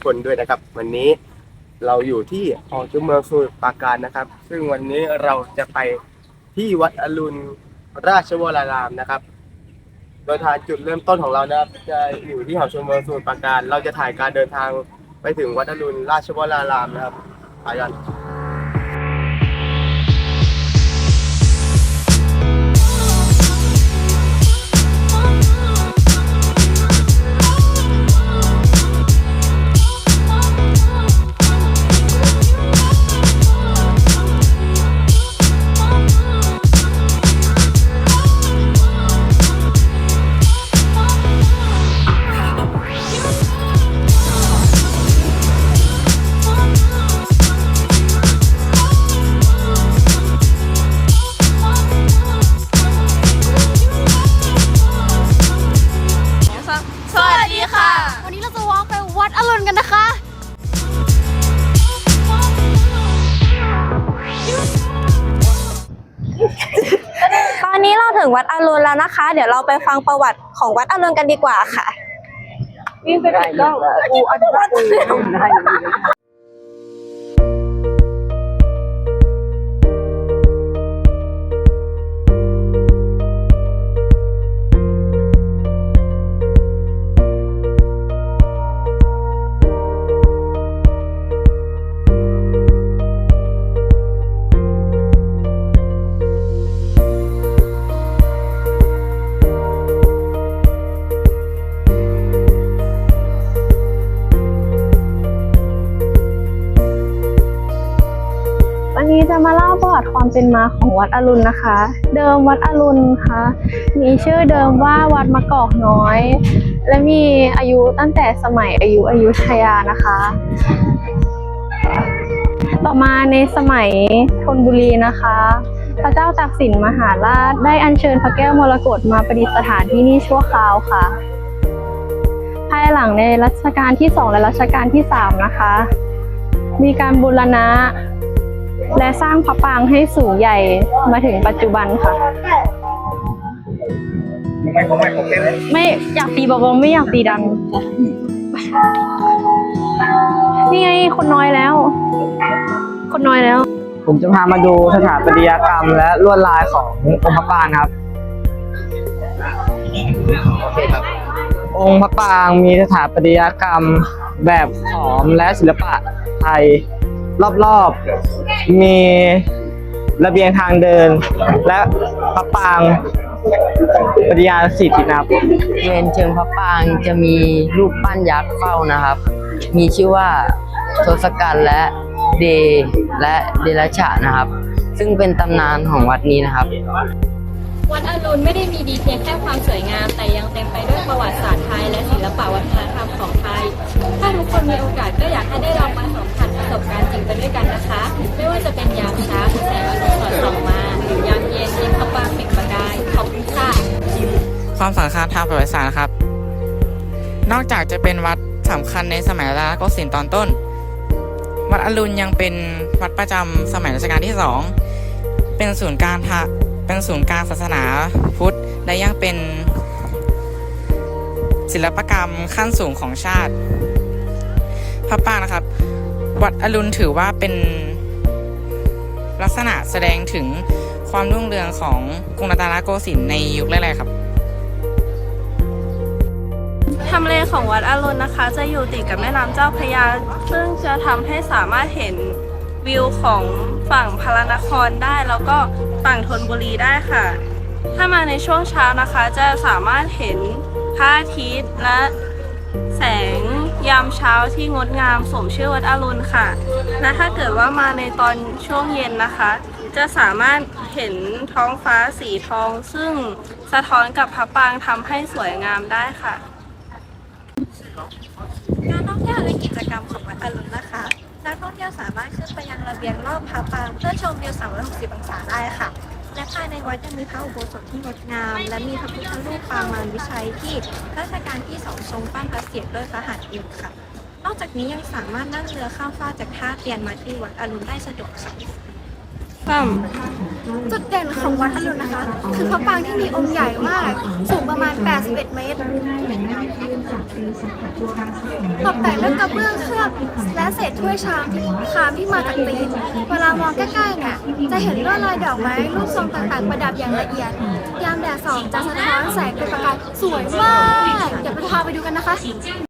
ทุกคนด้วยนะครับ วันนี้เราอยู่ที่หอชุมเมืองสมุทรปราการนะครับ ซึ่งวันนี้เราจะไปที่วัดอรุณราชวรารามนะครับ โดยทางจุดเริ่มต้นของเรานะครับจะอยู่ที่หอชุมเมืองสมุทรปราการ เราจะถ่ายการเดินทางไปถึงวัดอรุณราชวรารามนะครับไปกันสวั ค่ะ วันนี้เราจะวอล์กไปวัดอรุณกันนะคะ ตอนนี้เราถึงวัดอรุณแล้วนะคะ เดี๋ยวเราไปฟังประวัติของวัดอรุณกันดีกว่าค่ะวัน ติความเป็นมาของวัดอรุณนะคะ เดิมวัดอรุณค่ะมีชื่อเดิมว่าวัดมะกอกน้อย และมีอายุตั้งแต่สมัยอายุอายุธยานะคะ ต่อมาในสมัยธนบุรีนะคะ พระเจ้าตากสินมหาราชได้อัญเชิญพระแก้วมรกตมาประดิษฐานที่นี่ชั่วคราวค่ะ ภายหลังในรัชกาลที่สองและรัชกาลที่สามนะคะ มีการบูรณะ และสร้างพระปรางให้สูงใหญ่มาถึงปัจจุบันค่ะไม่อยากตีเบาๆไม่อยากตีดัง นี่ไงคนน้อยแล้ว คนน้อยแล้ว ผมจะพามาดูสถาปัตยกรรมและลวดลายขององค์พระปรางครับ องค์พระปรางมีสถาปัตยกรรมแบบขอมและศิลปะไทย รอบๆ มีระเบียงทางเดิน และพระปรางปฏิญาณสิทธินะครับบริเวณเชิงพระปรางจะมีรูปปั้นยักษ์เฝ้านะครับ มีชื่อว่าทศกัณฐ์และเดและเดลฉะนะครับ ซึ่งเป็นตำนานของวัดนี้นะครับ วัดอรุณไม่ได้มีดีเพียงแค่ความสวยงาม แต่ยังเต็มไปด้วยประวัติศาสตร์ไทยและศิลปวัฒนธรรมของไทย ถ้าทุกคนมีโอกาสก็อยากให้ได้ลองมาสัมผัสประส บการณ์จริงไปด้วยกันนะคะ ไม่ว่าจะเป็นยามเช้าวแสงอรุณสอดส่องมายามเย็นที่พระปรางปล่งประกายขอบคุณค่ะความสำคัญทางประวัติศาสตร์ครับ นอกจากจะเป็นวัดสำคัญในสมัยรัชกาลสินตอนต้น วัดอรุณยังเป็นวัดประจำสมัยรัชกาลที่สองเป็นศูนย์กลารทะเป็นศูนย์กลารศาสนาพุทธ และยังเป็นศิลปกรรมขั้นสูงของชาติพระปางนะครับ วัดอรุณถือว่าเป็นลักษณะแสดงถึงความรุ่งเรืองของกรุงรัตนโกสินทร์ในยุคแรกๆครับทำเลของวัดอรุณนะคะ จะอยู่ติดกับแม่น้ำเจ้าพระยา ซึ่งจะทำให้สามารถเห็นวิวของฝั่งพระนครได้แล้วก็ฝั่งธนบุรีได้ค่ะ ถ้ามาในช่วงเช้านะคะ จะสามารถเห็นพระอาทิตย์และแสง ยามเช้าที่งดงามสมชื่อวัดอรุณค่ะ และถ้าเกิดว่ามาในตอนช่วงเย็นนะคะ จะสามารถเห็นท้องฟ้าสีทอง ซึ่งสะท้อนกับพระปางทำให้สวยงามได้ค่ะ การท่องเที่ยวและกิจกรรมของวัดอรุณนะคะ นักท่องเที่ยวสามารถขึ้นไปยังระเบียงรอบพระปางเพื่อชมวิว 360 องศาได้ค่ะ และภายในวัดยังมีพระอุโบสถที่งดงาม และมีพระพุทธรูปปางมารวิชัยที่รัชกาลที่สองทรงปั้นพระเศียรด้วยพระหัตถ์เอกค่ะ นอกจากนี้ยังสามารถนั่งเรือข้ามฟากจากท่าเตียนมาที่วัดอรุณได้สะดวกค่ะ สามจุดเด่นของวัดอรุณนะคะ คือพระปรางที่มีองค์ใหญ่มาก สูงประมาณ 81 เมตร ตกแต่งด้วยกระเบื้องเคลือบและเศษถ้วยชามที่คามที่มาจากตีน เวลามองใกล้ๆเนี่ยจะเห็นลวดลายดอกไม้รูปทรงต่างๆ ประดับอย่างละเอียด ยามแดดส่องจะสะท้อนแสงเป็นประกายสวยมาก เดี๋ยวไปพาไปดูกันนะคะ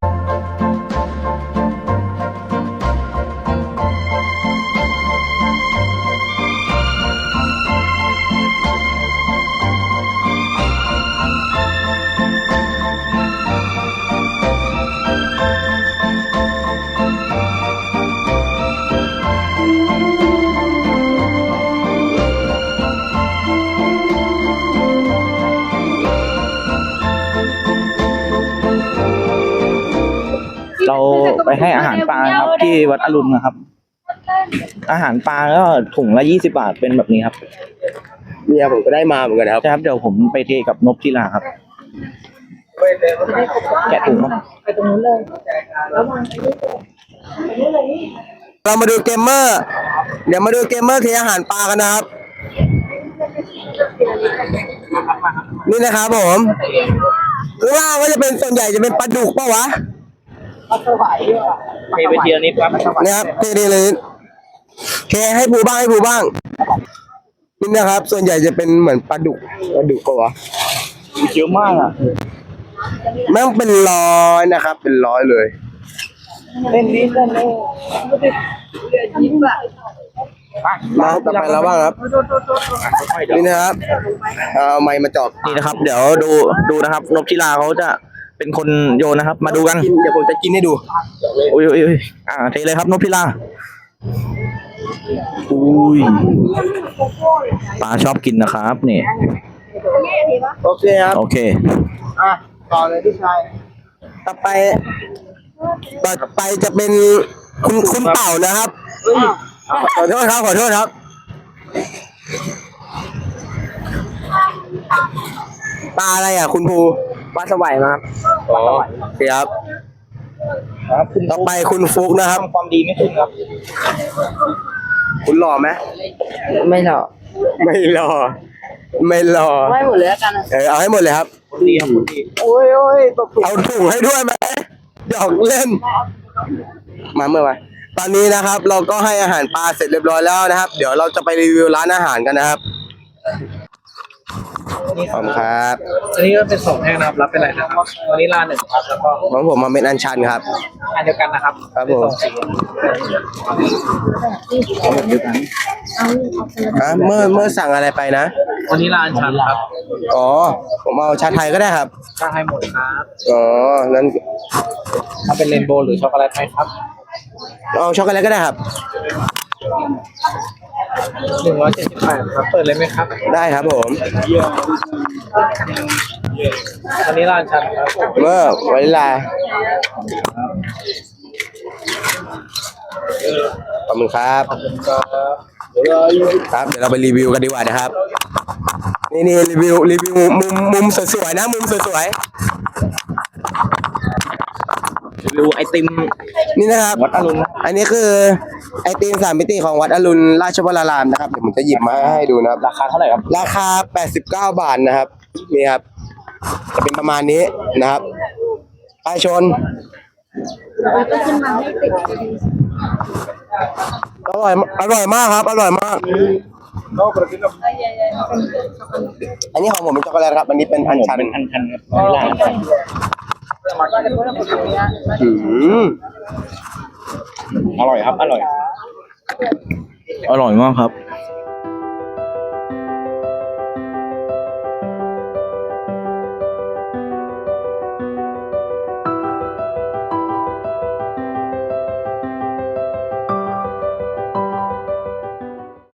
ไปให้อาหารปลาครับที่วัดอรุณนะครับ อาหารปลาก็ถุงละยี่สิบาทเป็นแบบนี้ครับเมียผมก็ได้มาเหมือนกันนะครับใช่ครับเดี๋ยวผมไปเทกับนบที่ลาครับ แกะถุงครับเรามาดูเกมเมอร์ เดี๋ยวมาดูเกมเมอร์เทอาหารปลากันนะครับ นี่นะครับผมข้างล่างก็จะเป็นส่วนใหญ่จะเป็นปลาดุกปะวะ เทไปเทียนิดครับนี่ครับเทๆเลยเทให้ผูบ้างให้ผูบ้างนี่นะครับ ส่วนใหญ่จะเป็นเหมือนปลาดุกปลาดุกปะวะเยอะมากอะแม่งเป็นร้อยนะครับ เป็นร้อยเลยเล่นดิเล่นเลยมาต่อไปแล้วบ้างครับนี่นะครับเอาไม้มาจอบนี่นะครับ เดี๋ยวดูดูนะครับนบที่ลาเขาจะ เป็นคนโยนนะครับ มาดูกันกินเดี๋ยวผมจะกินให้ดูอุ้ยอุ้ยอุ้ยอ่าเทเลยครับนบที่ลาอุ้ยปลาชอบกินนะครับนี่โอเคครับโอเคอะต่อเลยพี่ชายต่อไปต่อไปจะเป็นคุณคุณเต่านะครับขอโทษครับขอโทษครับปลาอะไรอะ คุณภู ปลาสวายมาครับอ๋อโอเคครับ ครับคุณต่อไปคุณฟุกนะครับ ทำความดีไม่ขึ้นครับ คุณหล่อไหมไม่หรอกไม่หล่อไม่หล่อไม่หมดเลยแล้วกันเออเอาให้หมดเลยครับคนดีครับคนดีโอ้ยโอ้ยเอาถุงให้ด้วยไหมหยอกเล่น มาเมื่อไหร่ตอนนี้นะครับ เราก็ให้อาหารปลาเสร็จเรียบร้อยแล้วนะครับ เดี๋ยวเราจะไปรีวิวร้านอาหารกันนะครับ ขอบคุณครับอันนี้ก็เป็นสองแท่งนะครับรับเป็นอะไรนะครับวันนี้ลาหนึ่งครับแล้วก็ของผมมาเป็นอันชันครับ อันเดียวกันนะครับครับผมฮะเมื่อเมื่อสั่งอะไรไปนะวันนี้ลาอันชันครับอ๋อ ผมเอาชาไทยก็ได้ครับชาไทยหมดครับอ๋อ นั้นถ้าเป็นเรนโบว์หรือช็อกโกแลตไหมครับ เอาช็อกโกแลตก็ได้ครับ หนึ่งร้อยเจ็ดสิบแปดครับ เปิดเลยไหมครับ ได้ครับผมวันนี้ลาอันชันครับเมื่อวานิลาขอบคุณครับ ครับ เดี๋ยวเราไปรีวิวกันดีกว่านะครับ นี่นี่รีวิวรีวิวมุมมุมสวยๆนะ มุมสวยดูไอติมๆนี่นะครับ วัดอรุณนะอันนี้คือ ไอติมสามมิติของวัดอรุณราชวรารามนะครับเดี๋ยวผมจะหยิบมาให้ดูนะครับ ราคาเท่าไหร่ครับ ราคา 89 บาทนะครับนี่ครับจะเป็นประมาณนี้นะครับไปชนอร่อยมอร่อยมากครับ อร่อยมาก อันนี้ของผมเป็นช็อกโกแลตครับ อันนี้เป็นอันชันเป็นอันชันครับวันนี้ลาอันชันอืม อร่อยครับ อร่อย อร่อยมากครับ